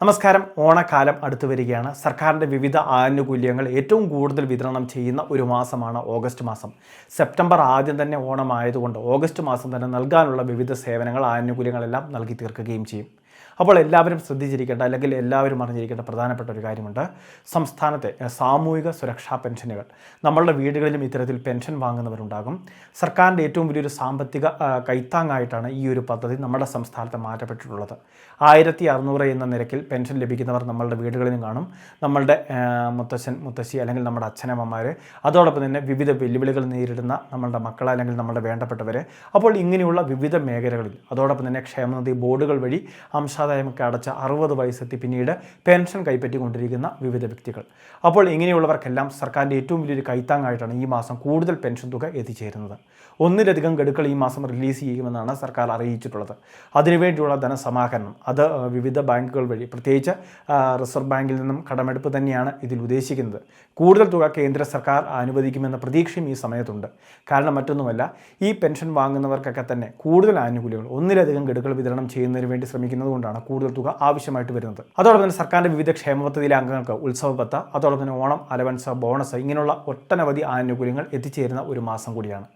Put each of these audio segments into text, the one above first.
നമസ്കാരം. ഓണക്കാലം അടുത്തു വരികയാണ്. സർക്കാരിന്റെ വിവിധ ആനുകൂല്യങ്ങൾ ഏറ്റവും കൂടുതൽ വിതരണം ചെയ്യുന്ന ഒരു മാസമാണ് ഓഗസ്റ്റ് മാസം. സെപ്റ്റംബർ ആദ്യം തന്നെ ഓണമായതുകൊണ്ട് ഓഗസ്റ്റ് മാസം തന്നെ നൽകാനുള്ള വിവിധ സേവനങ്ങൾ ആനുകൂല്യങ്ങളെല്ലാം നൽകി തീർക്കുകയും ചെയ്യും. അപ്പോൾ എല്ലാവരും ശ്രദ്ധിച്ചിരിക്കേണ്ട അല്ലെങ്കിൽ എല്ലാവരും അറിഞ്ഞിരിക്കേണ്ട പ്രധാനപ്പെട്ട ഒരു കാര്യമുണ്ട്. സംസ്ഥാനത്തെ സാമൂഹിക സുരക്ഷാ പെൻഷനുകൾ. നമ്മളുടെ വീടുകളിലും ഇത്തരത്തിൽ പെൻഷൻ വാങ്ങുന്നവരുണ്ടാകും. സർക്കാരിന്റെ ഏറ്റവും വലിയൊരു സാമ്പത്തിക കൈത്താങ്ങായിട്ടാണ് ഈ ഒരു പദ്ധതി നമ്മുടെ സംസ്ഥാനത്ത് മാറ്റപ്പെട്ടിട്ടുള്ളത്. ആയിരത്തി അറുന്നൂറ് എന്ന നിരക്കിൽ പെൻഷൻ ലഭിക്കുന്നവർ നമ്മളുടെ വീടുകളിലും കാണും. നമ്മളുടെ മുത്തശ്ശൻ മുത്തശ്ശി അല്ലെങ്കിൽ നമ്മുടെ അച്ഛനമ്മമാർ അതോടൊപ്പം തന്നെ വിവിധ വെല്ലുവിളികൾ നേരിടുന്ന നമ്മളുടെ മക്കൾ അല്ലെങ്കിൽ നമ്മുടെ വേണ്ടപ്പെട്ടവരെ. അപ്പോൾ ഇങ്ങനെയുള്ള വിവിധ മേഖലകളിൽ അതോടൊപ്പം തന്നെ ക്ഷേമനിധി ബോർഡുകൾ വഴി അംശാദായമൊക്കെ അടച്ച അറുപത് വയസ്സെത്തി പിന്നീട് പെൻഷൻ കൈപ്പറ്റിക്കൊണ്ടിരിക്കുന്ന വിവിധ വ്യക്തികൾ. അപ്പോൾ ഇങ്ങനെയുള്ളവർക്കെല്ലാം സർക്കാരിന്റെ ഏറ്റവും വലിയൊരു കൈത്താങ്ങായിട്ടാണ് ഈ മാസം കൂടുതൽ പെൻഷൻ തുക എത്തിച്ചേരുന്നത്. ഒന്നിലധികം ഗഡുക്കൾ ഈ മാസം റിലീസ് ചെയ്യുമെന്നാണ് സർക്കാർ അറിയിച്ചിട്ടുള്ളത്. അതിനുവേണ്ടിയുള്ള ധനസമാഹരണം അത് വിവിധ ബാങ്കുകൾ വഴി പ്രത്യേകിച്ച് റിസർവ് ബാങ്കിൽ നിന്നും കടമെടുപ്പ് തന്നെയാണ് ഇതിൽ ഉദ്ദേശിക്കുന്നത്. കൂടുതൽ തുക കേന്ദ്ര സർക്കാർ അനുവദിക്കുമെന്ന പ്രതീക്ഷയും ഈ സമയത്തുണ്ട്. കാരണം മറ്റൊന്നുമല്ല ഈ പെൻഷൻ വാങ്ങുന്നവർക്കൊക്കെ തന്നെ കൂടുതൽ ആനുകൂല്യങ്ങൾ ഒന്നിലധികം ഗഡുക്കൾ വിതരണം ചെയ്യുന്നതിന് വേണ്ടി ശ്രമിക്കുന്നത് കൊണ്ടാണ് കൂടുതൽ തുക ആവശ്യമായിട്ട് വരുന്നത്. അതോടൊപ്പം തന്നെ സർക്കാരിന്റെ വിവിധ ക്ഷേമ പദ്ധതിയിലെ അംഗങ്ങൾക്ക് ഉത്സവ പത്ത അതോടൊപ്പം തന്നെ ഓണം അലവൻസ് ബോണസ് ഇങ്ങനെയുള്ള ഒട്ടനവധി ആനുകൂല്യങ്ങൾ എത്തിച്ചേരുന്ന ഒരു മാസം കൂടിയാണ്.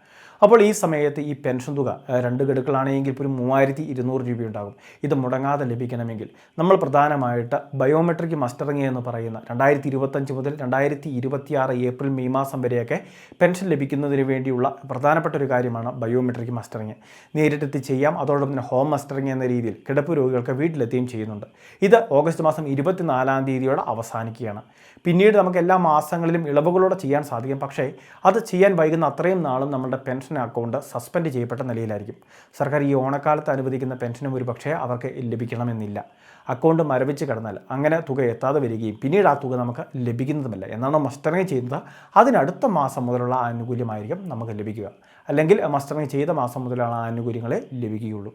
അപ്പോൾ ഈ സമയത്ത് ഈ പെൻഷൻ തുക രണ്ട് ഗഡുക്കളാണെങ്കിൽ പോലും മൂവായിരത്തി ഇരുന്നൂറ് രൂപയുണ്ടാകും. ഇത് മുടങ്ങാതെ ലഭിക്കണമെങ്കിൽ നമ്മൾ പ്രധാനമായിട്ട് ബയോമെട്രിക് മസ്റ്ററിങ് എന്ന് പറയുന്ന രണ്ടായിരത്തി ഇരുപത്തഞ്ച് മുതൽ രണ്ടായിരത്തി ഇരുപത്തിയാറ് ഏപ്രിൽ മെയ് മാസം വരെയൊക്കെ പെൻഷൻ ലഭിക്കുന്നതിന് വേണ്ടിയുള്ള പ്രധാനപ്പെട്ട ഒരു കാര്യമാണ് ബയോമെട്രിക് മസ്റ്ററിങ്. നേരിട്ടെത്തി ചെയ്യാം. അതോടൊപ്പം തന്നെ ഹോം മസ്റ്ററിങ് എന്ന രീതിയിൽ കിടപ്പ് രോഗികൾക്ക് വീട്ടിലെത്തുകയും ചെയ്യുന്നുണ്ട്. ഇത് ഓഗസ്റ്റ് മാസം ഇരുപത്തിനാലാം തീയതിയോടെ അവസാനിക്കുകയാണ്. പിന്നീട് നമുക്ക് എല്ലാ മാസങ്ങളിലും ഇളവുകളോടെ ചെയ്യാൻ സാധിക്കും. പക്ഷേ അത് ചെയ്യാൻ വൈകുന്ന അത്രയും നാളും നമ്മുടെ പെൻഷൻ അക്കൗണ്ട് സസ്പെൻഡ് ചെയ്യപ്പെട്ട നിലയിലായിരിക്കും. സർക്കാർ ഈ ഓണക്കാലത്ത് അനുവദിക്കുന്ന പെൻഷനും ഒരു പക്ഷേ അവർക്ക് ലഭിക്കണമെന്നില്ല. അക്കൗണ്ട് മരവിച്ച് കിടന്നാൽ അങ്ങനെ തുക എത്താതെ വരികയും പിന്നീട് ആ തുക നമുക്ക് ലഭിക്കുന്നതുമല്ല. എന്നാണ് മസ്റ്ററിങ് ചെയ്യുന്നത്? അതിനടുത്ത മാസം മുതലുള്ള ആനുകൂല്യമായിരിക്കും നമുക്ക് ലഭിക്കുക. അല്ലെങ്കിൽ മസ്റ്ററിങ് ചെയ്ത മാസം മുതലുള്ള ആനുകൂല്യങ്ങളെ ലഭിക്കുകയുള്ളൂ.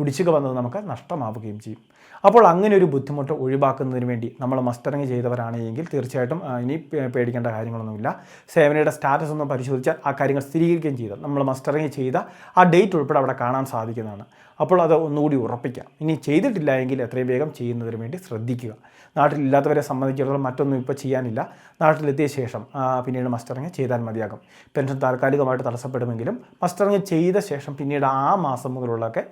കുടിശ്ശിക വന്നത് നമുക്ക് നഷ്ടമാവുകയും ചെയ്യും. അപ്പോൾ അങ്ങനെ ഒരു ബുദ്ധിമുട്ട് ഒഴിവാക്കുന്നതിന് വേണ്ടി നമ്മൾ മസ്റ്ററിങ് ചെയ്തവരാണെങ്കിൽ തീർച്ചയായിട്ടും ഇനി പേടിക്കേണ്ട കാര്യങ്ങളൊന്നുമില്ല. സേവനയുടെ സ്റ്റാറ്റസ് ഒന്ന് പരിശോധിച്ചാൽ ആ കാര്യങ്ങൾ സ്ഥിരീകരിക്കുകയും ചെയ്ത. നമ്മൾ മസ്റ്ററിങ് ചെയ്ത ആ ഡേറ്റ് ഉൾപ്പെടെ അവിടെ കാണാൻ സാധിക്കുന്നതാണ്. അപ്പോൾ അത് ഒന്നുകൂടി ഉറപ്പിക്കാം. ഇനി ചെയ്തിട്ടില്ല എങ്കിൽ എത്രയും വേഗം ചെയ്യുന്നതിന് വേണ്ടി ശ്രദ്ധിക്കുക. നാട്ടിലില്ലാത്തവരെ സംബന്ധിച്ചിടത്തോളം മറ്റൊന്നും ഇപ്പോൾ ചെയ്യാനില്ല. നാട്ടിലെത്തിയ ശേഷം പിന്നീട് മസ്റ്ററിങ് ചെയ്താൽ മതിയാകും. പെൻഷൻ താൽക്കാലികമായിട്ട് തടസ്സപ്പെടുമെങ്കിലും മസ്റ്ററിങ് ചെയ്ത ശേഷം പിന്നീട് ആ മാസം മുതലുള്ളതൊക്കെ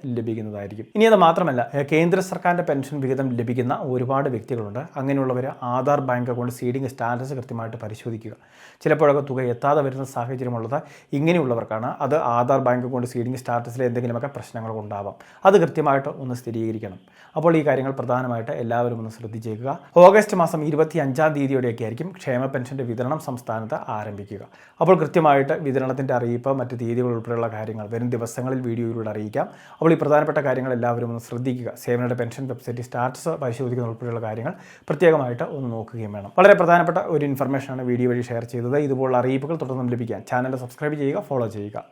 ലഭിക്കുന്നതായിരിക്കും ഇനി അത് മാത്രമല്ല കേന്ദ്ര സർക്കാരിന്റെ പെൻഷൻ വിഹിതം ലഭിക്കുന്ന ഒരുപാട് വ്യക്തികളുണ്ട്. അങ്ങനെയുള്ളവർ Aadhaar bank account seeding status കൃത്യമായിട്ട് പരിശോധിക്കുക. ചിലപ്പോഴൊക്കെ തുക എത്താതെ വരുന്ന സാഹചര്യമുള്ളത് ഇങ്ങനെയുള്ളവർക്കാണ്. അത് ആധാർ ബാങ്ക് അക്കൗണ്ട് സീഡിംഗ് സ്റ്റാറ്റസിലെ എന്തെങ്കിലുമൊക്കെ പ്രശ്നങ്ങൾ ഉണ്ടാവാം അത് കൃത്യമായിട്ട് ഒന്ന് സ്ഥിരീകരിക്കണം. അപ്പോൾ ഈ കാര്യങ്ങൾ പ്രധാനമായിട്ട് എല്ലാവരും ഒന്ന് ശ്രദ്ധിച്ചേക്കുക. ഓഗസ്റ്റ് മാസം ഇരുപത്തി അഞ്ചാം തീയതിയോടെയൊക്കെ ആയിരിക്കും ക്ഷേമ പെൻഷന്റെ വിതരണം സംസ്ഥാനത്ത് ആരംഭിക്കുക. അപ്പോൾ കൃത്യമായിട്ട് വിതരണത്തിന്റെ അറിയിപ്പ് മറ്റ് തീയതികൾ ഉൾപ്പെടെയുള്ള കാര്യങ്ങൾ വരും ദിവസങ്ങളിൽ വീഡിയോയിലൂടെ അറിയിക്കാം. അപ്പോൾ ഈ പ്രധാനപ്പെട്ട കാര്യങ്ങൾ എല്ലാവരും ഒന്ന് ശ്രദ്ധിക്കുക. സേവനയുടെ പെൻഷൻ വെബ്സൈറ്റ് സ്റ്റാറ്റസ് പരിശോധിക്കുന്ന ഉൾപ്പെടെയുള്ള കാര്യങ്ങൾ പ്രത്യേകമായിട്ട് ഒന്ന് നോക്കുകയും വേണം. വളരെ പ്രധാനപ്പെട്ട ഒരു ഇൻഫർമേഷനാണ് വീഡിയോ വഴി ഷെയർ ചെയ്തത്. ഇതുപോലുള്ള അറിയിപ്പുകൾ തുടർന്നും ലഭിക്കാൻ ചാനൽ സബ്സ്ക്രൈബ് ചെയ്യുക ഫോളോ ചെയ്യുക.